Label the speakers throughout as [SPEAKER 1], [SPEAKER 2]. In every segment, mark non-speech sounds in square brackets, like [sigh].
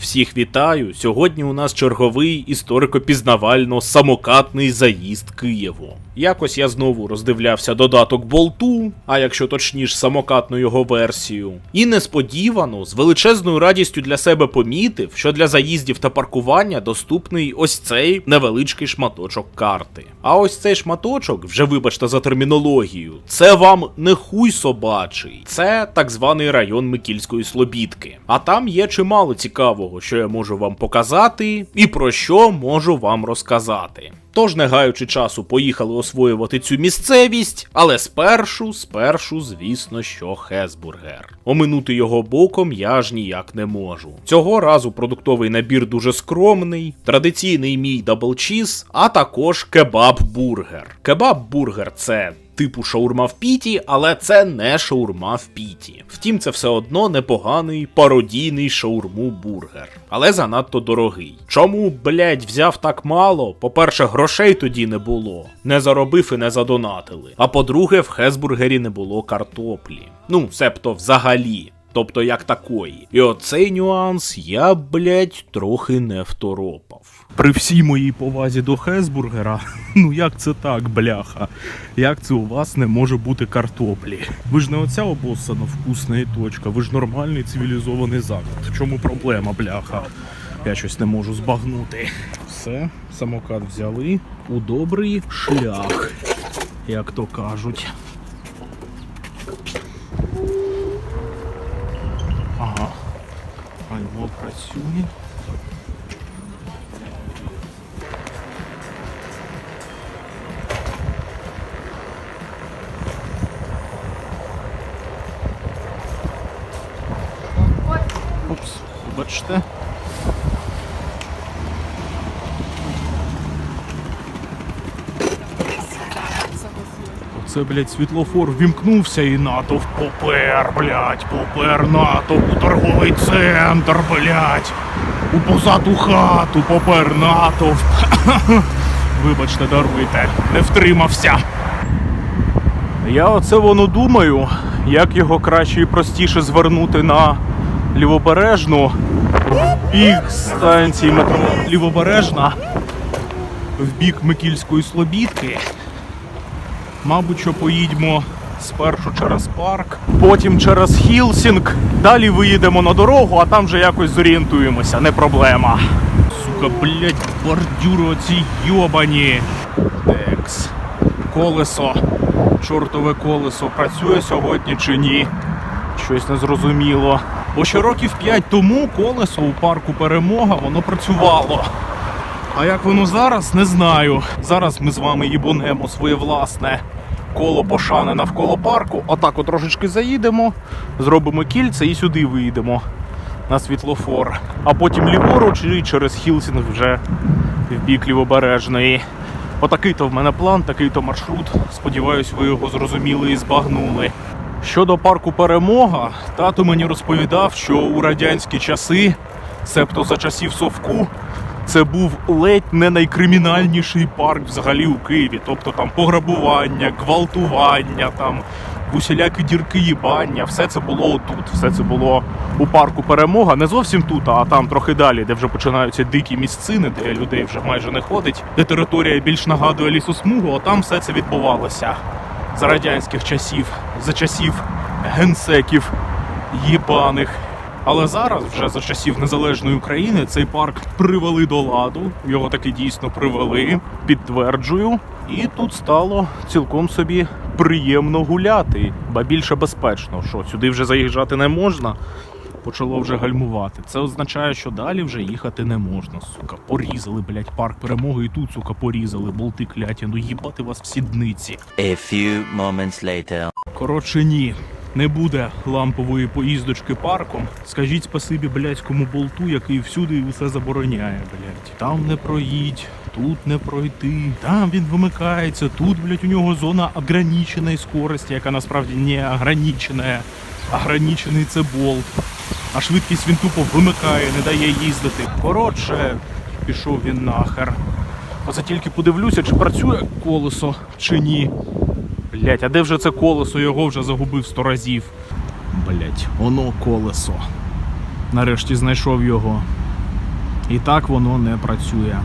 [SPEAKER 1] Всіх вітаю! Сьогодні у нас черговий історико-пізнавально-самокатний заїзд Києву. Якось я знову роздивлявся додаток болту, а якщо точніше самокатну його версію, і несподівано з величезною радістю для себе помітив, що для заїздів та паркування доступний ось цей невеличкий шматочок карти. А ось цей шматочок, вже вибачте за термінологію, це вам не хуй собачий, це так званий район Микільської Слобідки. А там є чимало цікавого, що я можу вам показати, і про що можу вам розказати. Тож, не гаючи часу, поїхали освоювати цю місцевість, але спершу, спершу, звісно, що Хесбургер. Оминути його боком я ж ніяк не можу. Цього разу продуктовий набір дуже скромний, традиційний мій даблчіз, а також кебаб-бургер. Кебаб-бургер це типу шаурма в піті, але це не шаурма в піті. Втім, це все одно непоганий пародійний шаурму-бургер, але занадто дорогий. Чому, блять, взяв так мало? По-перше, грошей тоді не було, не заробив і не задонатили. А по-друге, в Хесбургері не було картоплі. Ну, себто взагалі. Тобто як такої. І оцей нюанс я, блять, трохи не второпав.
[SPEAKER 2] При всій моїй повазі до Хесбургера, [laughs] ну як це так, бляха? Як це у вас не може бути картоплі? Ви ж не оця обоссана вкусна і точка, ви ж нормальний цивілізований заклад. В чому проблема, бляха? Я щось не можу збагнути. Все, самокат взяли у добрий шлях, як то кажуть. Ага. Альмо працює. Вибачте. Оце, блядь, світлофор ввімкнувся і натовп попер, блядь, попер натовп у торговий центр, блядь. У позаду хату попер натовп. [laughs] Вибачте, даруйте, не втримався. Я оце воно думаю, як його краще і простіше звернути на лівобережну в бік станції метро Лівобережна в бік Микільської Слобідки. Мабуть, що поїдемо спершу через парк, потім через Хілсінг, далі виїдемо на дорогу, а там вже якось зорієнтуємося, не проблема. Сука, блять, бордюри оці йобані. Екс. Колесо. Чортове колесо працює сьогодні чи ні? Щось незрозуміло. Бо ще років 5 тому колесо у парку Перемога воно працювало. А як воно зараз, не знаю. Зараз ми з вами їбунемо своє власне коло пошани навколо парку. Отак от трошечки заїдемо, зробимо кільце і сюди виїдемо на світлофор. А потім ліворуч і через Хілсінг вже в бік лівобережної. Отакий то в мене план, такий то маршрут. Сподіваюсь, ви його зрозуміли і збагнули. Щодо парку Перемога, тато мені розповідав, що у радянські часи, себто за часів Совку, це був ледь не найкримінальніший парк взагалі у Києві. Тобто там пограбування, гвалтування, там усілякі дірки їбання, все це було отут. Все це було у парку Перемога. Не зовсім тут, а там трохи далі, де вже починаються дикі місцини, де людей вже майже не ходить, де територія більш нагадує лісосмугу, а там все це відбувалося за радянських часів, за часів генсеків їбаних. Але зараз, вже за часів незалежної України, цей парк привели до ладу. Його таки дійсно привели, підтверджую. І тут стало цілком собі приємно гуляти, ба більше безпечно. Що сюди вже заїжджати не можна. Почало вже гальмувати. Це означає, що далі вже їхати не можна. Сука, порізали, блять, парк перемоги і тут, сука, порізали, болти кляті. Ну їбати вас в сідниці.
[SPEAKER 3] A few moments later.
[SPEAKER 2] Коротше, ні. Не буде лампової поїздочки парком. Скажіть спасибі блядському болту, який всюди і усе забороняє, блядь. Там не проїдь, тут не пройти, там він вимикається, тут, блядь, у нього зона ограниченої скорості, яка насправді не ограничена. Ограничений це болт. А швидкість він тупо вимикає, не дає їздити. Коротше, пішов він нахер. Оце тільки подивлюся, чи працює колесо, чи ні. Блять, а де вже це колесо? Його вже загубив сто разів. Блять, воно колесо. Нарешті знайшов його. І так воно не працює.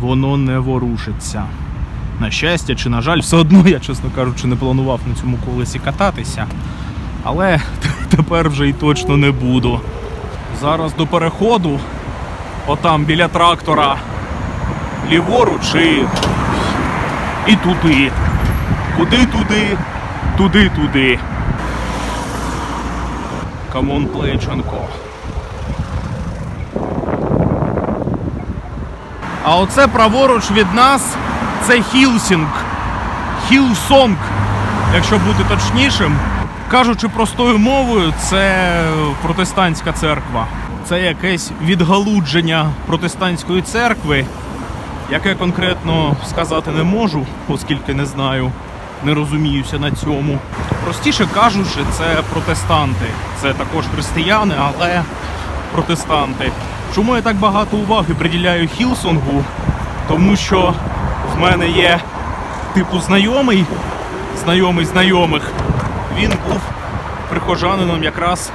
[SPEAKER 2] Воно не ворушиться. На щастя чи на жаль, все одно я, чесно кажучи, не планував на цьому колесі кататися. Але [laughs] тепер вже й точно не буду. Зараз до переходу, отам біля трактора, ліворуч і, і туди. Куди туди, туди туди. Камон Плейченко. А оце праворуч від нас це Хілсінг. Хілсонг, якщо бути точнішим. Кажучи простою мовою, це протестантська церква. Це якесь відгалудження протестантської церкви, яке конкретно сказати не можу, оскільки не знаю, не розуміюся на цьому. Простіше кажучи, це протестанти. Це також християни, але протестанти. Чому я так багато уваги приділяю Хілсонгу? Тому що в мене є типу знайомий, знайомий знайомих. Він був прихожанином якраз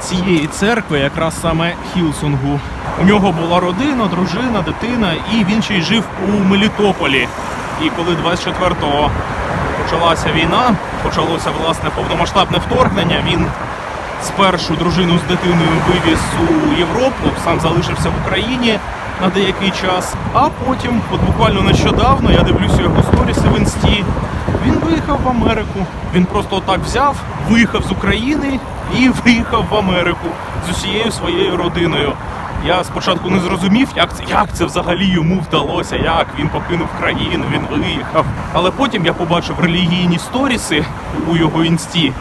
[SPEAKER 2] цієї церкви, якраз саме Хілсонгу. У нього була родина, дружина, дитина, і він ще й жив у Мелітополі. І коли 24-го почалася війна, почалося власне повномасштабне вторгнення, він спершу дружину з дитиною вивіз у Європу, сам залишився в Україні на деякий час. А потім, от буквально нещодавно, я дивлюся його сторіси в інсті. Він виїхав в Америку. Він просто отак взяв, виїхав з України і [laughs] виїхав в Америку з усією своєю родиною. Я спочатку не зрозумів, як це, як це взагалі йому вдалося, як він покинув країну, він виїхав. Але потім я побачив релігійні сторіси у його інсті,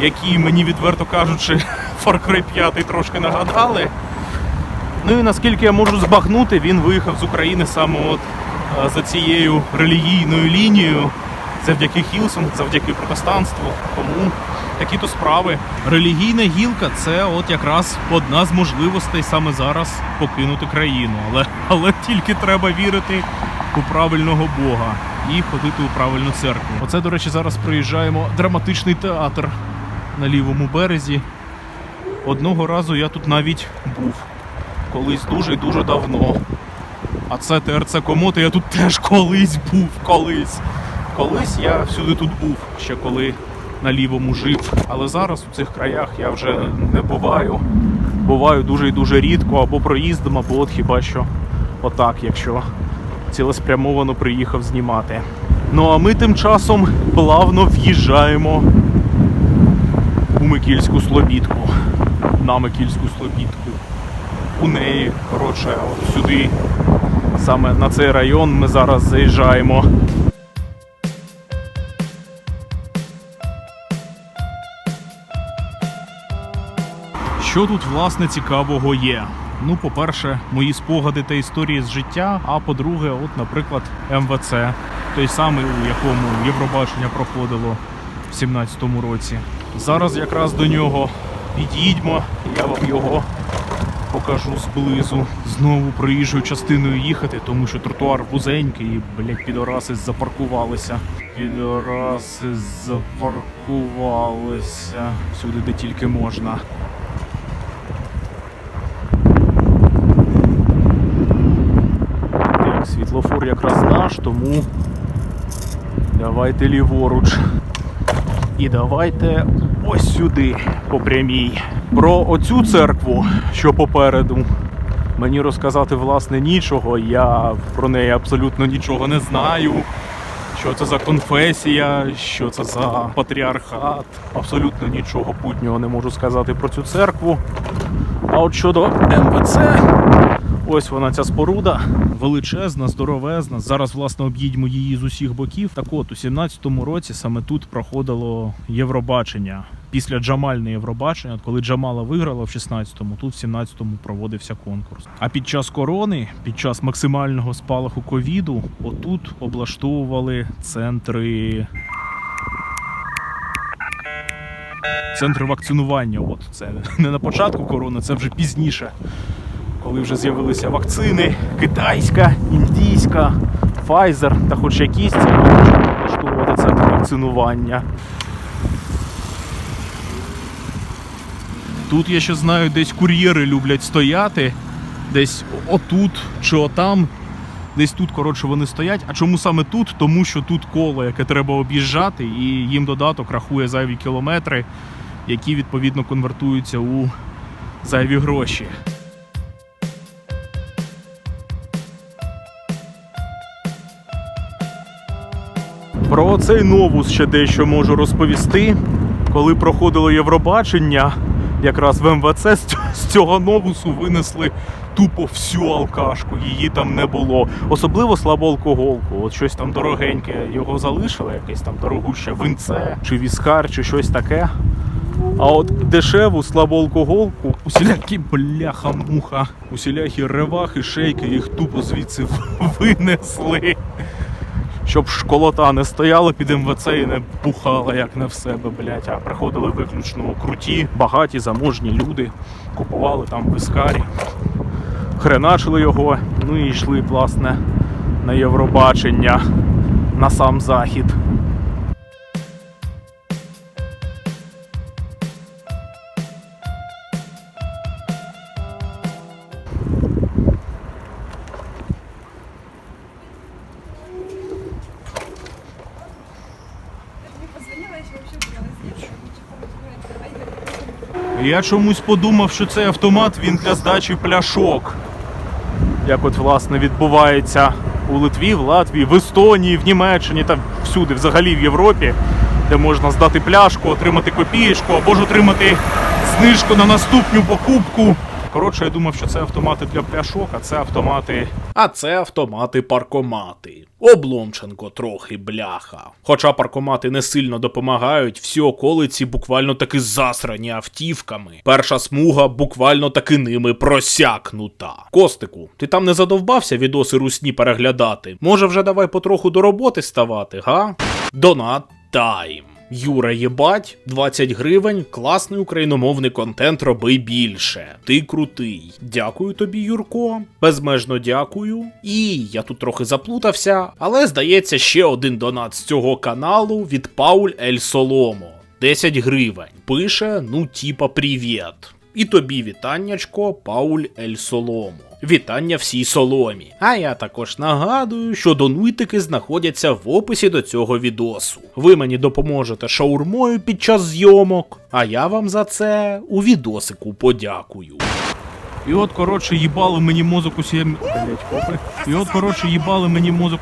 [SPEAKER 2] які мені, відверто кажучи, [laughs] Far Cry 5 трошки нагадали. Ну і наскільки я можу збагнути, він виїхав з України саме от е, за цією релігійною лінією, завдяки Хілсонгу, завдяки протестанству. Тому такі то справи. Релігійна гілка це от якраз одна з можливостей саме зараз покинути країну. Але, але тільки треба вірити у правильного Бога і ходити у правильну церкву. Оце, до речі, зараз приїжджаємо драматичний театр на лівому березі. Одного разу я тут навіть був колись дуже і дуже давно. А це ТРЦ Комоти, я тут теж колись був, колись. Колись я всюди тут був, ще коли на лівому жив. Але зараз у цих краях я вже не буваю. Буваю дуже і дуже рідко, або проїздом, або от хіба що отак, якщо цілеспрямовано приїхав знімати. Ну а ми тим часом плавно в'їжджаємо у Микільську Слобідку. На Микільську Слобідку у неї. Коротше, от сюди, саме на цей район ми зараз заїжджаємо. Що тут власне цікавого є? Ну, по-перше, мої спогади та історії з життя. А по-друге, от, наприклад, МВЦ, той самий, у якому Євробачення проходило в 17-му році. Зараз якраз до нього під'їдьмо, я вам його покажу зблизу. Знову проїжджою частиною їхати, тому що тротуар вузенький і, блядь, підораси запаркувалися. Підораси запаркувалися. Всюди, де тільки можна. Так, якраз наш, тому давайте ліворуч. І давайте ось сюди, по прямій. Про оцю церкву, що попереду, мені розказати власне нічого. Я про неї абсолютно нічого не знаю. Що це за конфесія, що це за патріархат. Абсолютно нічого путнього не можу сказати про цю церкву. А от щодо МВЦ, ось вона ця споруда. Величезна, здоровезна. Зараз, власне, об'їдьмо її з усіх боків. Так от, у 17-му році саме тут проходило Євробачення. Після Джамальне Євробачення, коли Джамала виграла в 16-му, тут в 17-му проводився конкурс. А під час корони, під час максимального спалаху ковіду, отут облаштовували центри. Центри вакцинування. От це не на початку корони, це вже пізніше коли вже з'явилися вакцини, китайська, індійська, Pfizer та хоч якісь це влаштовувати центр вакцинування. Тут я ще знаю, десь кур'єри люблять стояти
[SPEAKER 4] десь отут чи отам. Десь тут, коротше, вони стоять. А чому саме тут? Тому що тут коло, яке треба об'їжджати, і їм додаток рахує зайві кілометри, які відповідно конвертуються у зайві гроші. Про цей новус ще дещо можу розповісти. Коли проходило Євробачення, якраз в МВЦ з цього- новусу винесли тупо всю алкашку, її там не було. Особливо слабоалкоголку. От щось там дорогеньке його залишили, якесь там дорогуще винце чи віскар, чи щось таке. А от дешеву слабоалкоголку, усілякі бляха-муха, усілякі ревахи, шейки, їх тупо звідси [laughs] винесли. Щоб школота не стояла під МВЦ і не бухала, як не в себе, блять, а приходили виключно круті, багаті, заможні люди, купували там вискарі, хреначили його, ну і йшли, власне, на Євробачення, на сам захід. Я чомусь подумав, що цей автомат він для здачі пляшок. Як от власне відбувається у Литві, в Латвії, в Естонії, в Німеччині та всюди, взагалі в Європі, де можна здати пляшку, отримати копієчку або ж отримати знижку на наступну покупку. Коротше, я думав, що це автомати для пляшок, а це автомати.
[SPEAKER 2] А це автомати-паркомати. Обломченко трохи бляха. Хоча паркомати не сильно допомагають, всі околиці буквально таки засрані автівками. Перша смуга буквально таки ними просякнута. Костику, ти там не задовбався відоси русні переглядати? Може вже давай потроху до роботи ставати, га? Донат тайм. Юра єбать, 20 гривень, класний україномовний контент роби більше. Ти крутий. Дякую тобі, Юрко. Безмежно дякую. І я тут трохи заплутався, але здається, ще один донат з цього каналу від Пауль Ель Соломо. 10 гривень. Пише, ну типа привіт. І тобі вітаннячко, Пауль Ель Соломо. Вітання всій соломі. А я також нагадую, що донуйтики знаходяться в описі до цього відосу. Ви мені допоможете шаурмою під час зйомок, а я вам за це у відосику подякую.
[SPEAKER 4] І от, коротше, їбали мені мозок усі. Блять, попи. І от, коротше, їбали мені мозок.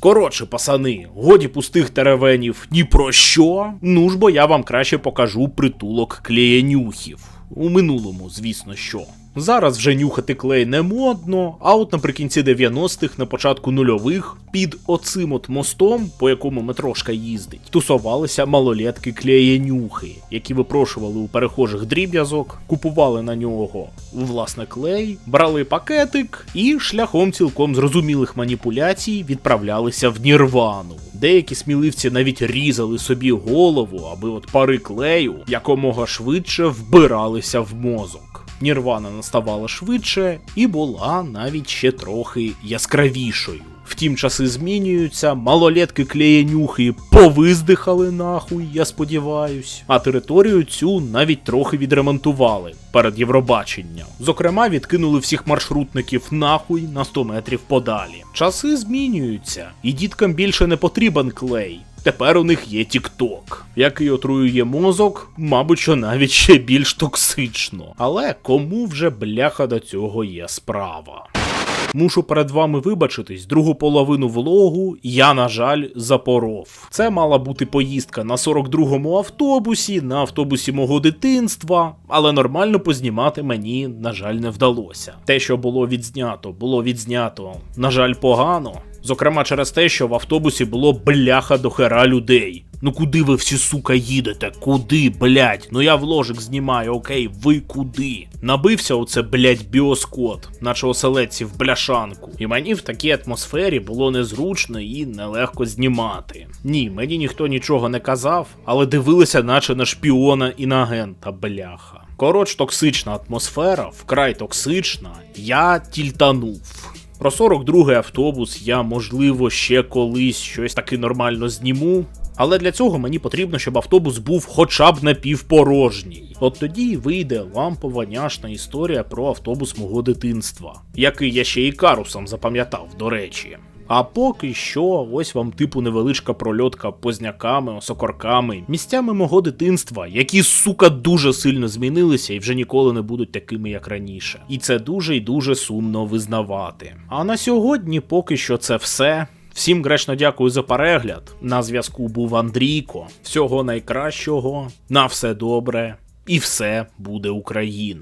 [SPEAKER 2] Коротше, пасани, годі пустих теревенів ні про що. Ну ж бо я вам краще покажу притулок клеєнюхів. У минулому, звісно, що. Зараз вже нюхати клей не модно, а от наприкінці 90-х, на початку нульових, під оцим от мостом, по якому метрошка їздить, тусувалися малолетки клеєнюхи, які випрошували у перехожих дріб'язок, купували на нього власне клей, брали пакетик і шляхом цілком зрозумілих маніпуляцій відправлялися в Нірвану. Деякі сміливці навіть різали собі голову, аби от пари клею якомога швидше вбиралися в мозок. Нірвана наставала швидше і була навіть ще трохи яскравішою. Втім, часи змінюються, малолетки клеєнюхи повиздихали нахуй, я сподіваюсь, а територію цю навіть трохи відремонтували перед Євробаченням. Зокрема, відкинули всіх маршрутників нахуй на 100 метрів подалі. Часи змінюються, і діткам більше не потрібен клей. Тепер у них є TikTok, який отруює мозок, мабуть, що навіть ще більш токсично. Але кому вже бляха до цього є справа? Мушу перед вами вибачитись, другу половину влогу я, на жаль, запоров. Це мала бути поїздка на 42-му автобусі, на автобусі мого дитинства, але нормально познімати мені, на жаль, не вдалося. Те, що було відзнято, було відзнято, на жаль, погано. Зокрема, через те, що в автобусі було бляха до хера людей. Ну куди ви всі сука їдете? Куди, блять? Ну я вложик знімаю, окей, ви куди? Набився оце, блять, біоскот, наче оселедці в бляшанку. І мені в такій атмосфері було незручно і нелегко знімати. Ні, мені ніхто нічого не казав, але дивилися, наче на шпіона і на агента, бляха. Коротше, токсична атмосфера, вкрай токсична, я тільтанув. Про 42-й автобус я, можливо, ще колись щось таки нормально зніму. Але для цього мені потрібно, щоб автобус був хоча б напівпорожній. От тоді вийде лампова няшна історія про автобус мого дитинства, який я ще і карусом запам'ятав, до речі. А поки що, ось вам типу невеличка прольотка позняками, осокорками, місцями мого дитинства, які, сука, дуже сильно змінилися і вже ніколи не будуть такими, як раніше. І це дуже і дуже сумно визнавати. А на сьогодні поки що це все. Всім гречно дякую за перегляд. На зв'язку був Андрійко. Всього найкращого, на все добре, і все буде Україна.